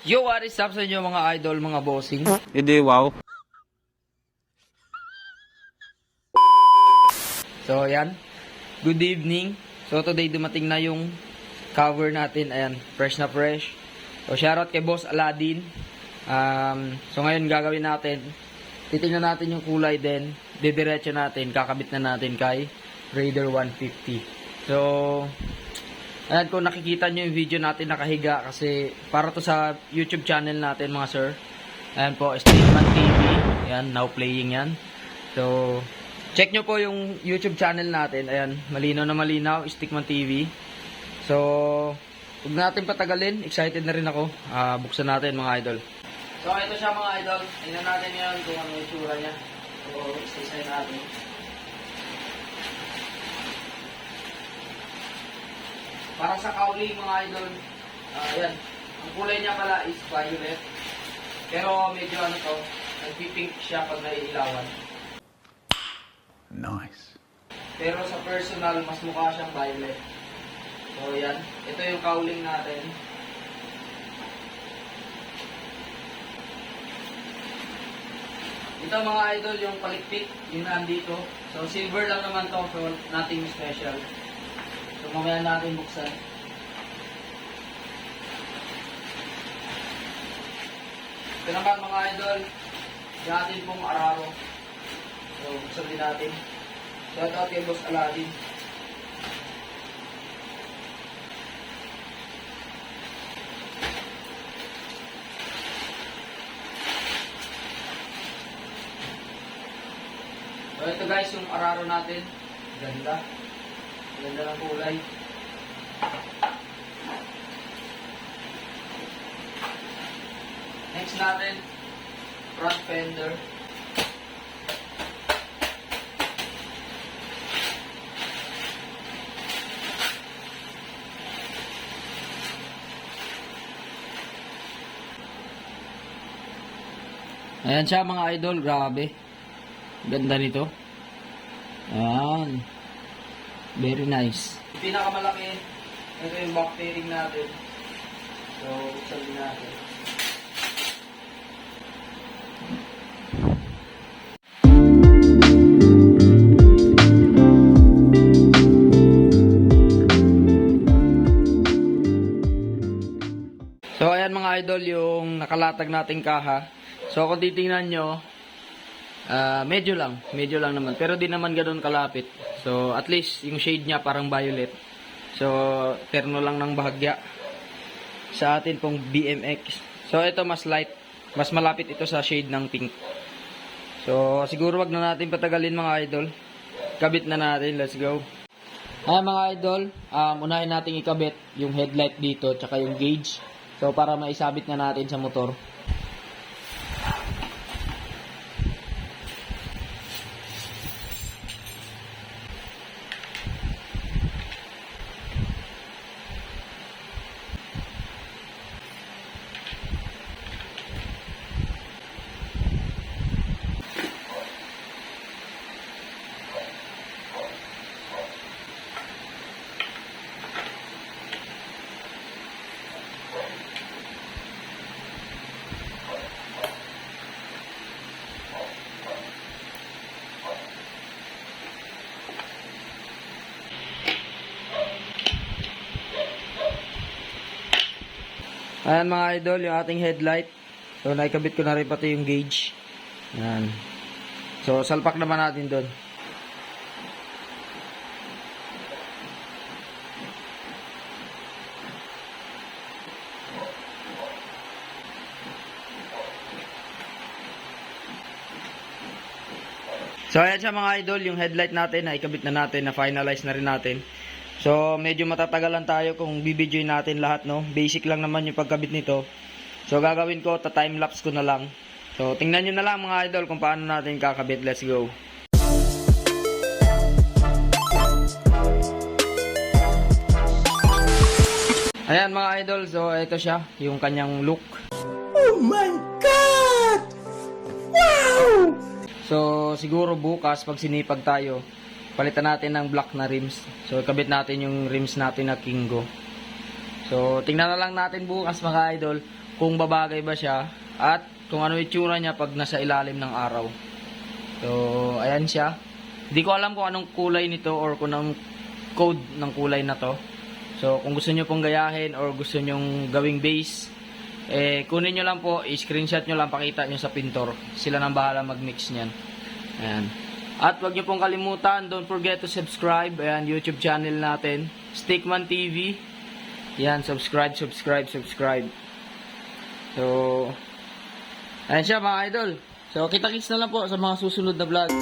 Yo, what is up sa inyo mga idol, mga bossing? Hindi, wow. So, ayan. Good evening. So, today dumating na yung cover natin. Ayan, fresh na fresh. So, shoutout kay Boss Aladdin. Um, so, ngayon gagawin natin. Titingnan natin yung kulay din. Didiretso natin. Kakabit na natin kay Raider 150. So, ayan kung nakikita nyo yung video natin nakahiga kasi para to sa YouTube channel natin mga sir. Ayan po, Statement TV. Ayan, now playing yan. So, check nyo po yung YouTube channel natin. Ayan, malinaw na malinaw, Stickman TV. So, huwag natin patagalin. Excited na rin ako. Ah, buksan natin mga idol. So, ito siya mga idol. Tingnan natin ngayon kung ano yung tsura niya. So, stay natin. Para sa kauli mga idol, ayan. Ang kulay niya pala is violet. Pero medyo ano to, nagpipink siya pag naiilawan. Nice. Pero sa personal, mas mukha siyang violet. So, yan. Ito yung cowling natin. Ito mga idol, yung palikpik, yung nandito. So, silver lang naman to, so nothing special. Mamaya natin buksan. Ito mga idol, yung ating pong araro. So, buksan din natin. Shout out kay Boss Aladdin. So ito guys yung araro natin. Ganda. Ganda ng kulay. Next natin, front fender. Ayan siya mga idol, grabe. Ganda nito. Ayan. Very nice. Pinakamalaki, ito yung back fairing natin. So, din natin. So, ayan mga idol, yung nakalatag nating kaha. So, kung titingnan nyo, ah, medyo lang. Medyo lang naman. Pero di naman ganoon kalapit. So, at least, yung shade niya parang violet. So, terno lang ng bahagya. Sa atin pong BMX. So, ito mas light. Mas malapit ito sa shade ng pink. So, siguro wag na natin patagalin mga idol. Kabit na natin. Let's go. Ayan mga idol, um, unahin natin ikabit yung headlight dito tsaka yung gauge. So para maisabit na natin sa motor. Ayan mga idol, yung ating headlight. So naikabit ko na rin pati yung gauge. Ayan. So salpak naman natin doon. So ayan siya mga idol, yung headlight natin na ikabit na natin, na finalize na rin natin. So medyo matatagalan tayo kung bibidyoin natin lahat no. Basic lang naman yung pagkabit nito. So gagawin ko, ta time lapse ko na lang. So tingnan nyo na lang mga idol kung paano natin kakabit. Let's go. Ayan mga idol, so ito siya, yung kanyang look. So, siguro bukas, pag sinipag tayo, palitan natin ng black na rims. So, kabit natin yung rims natin na Kingo. So, tingnan na lang natin bukas mga idol kung babagay ba siya at kung ano itsura niya pag nasa ilalim ng araw. So, ayan siya. Hindi ko alam kung anong kulay nito or kung anong code ng kulay na to. So, kung gusto nyo pong gayahin or gusto nyo gawing base, eh, kunin nyo lang po, i-screenshot nyo lang, pakita nyo sa pintor. Sila nang bahala mag-mix niyan. Ayan. At wag nyo pong kalimutan, don't forget to subscribe. Ayan, YouTube channel natin. Stickman TV. Ayan, subscribe, subscribe, subscribe. So, ayan siya mga idol. So, kita-kits na lang po sa mga susunod na vlog.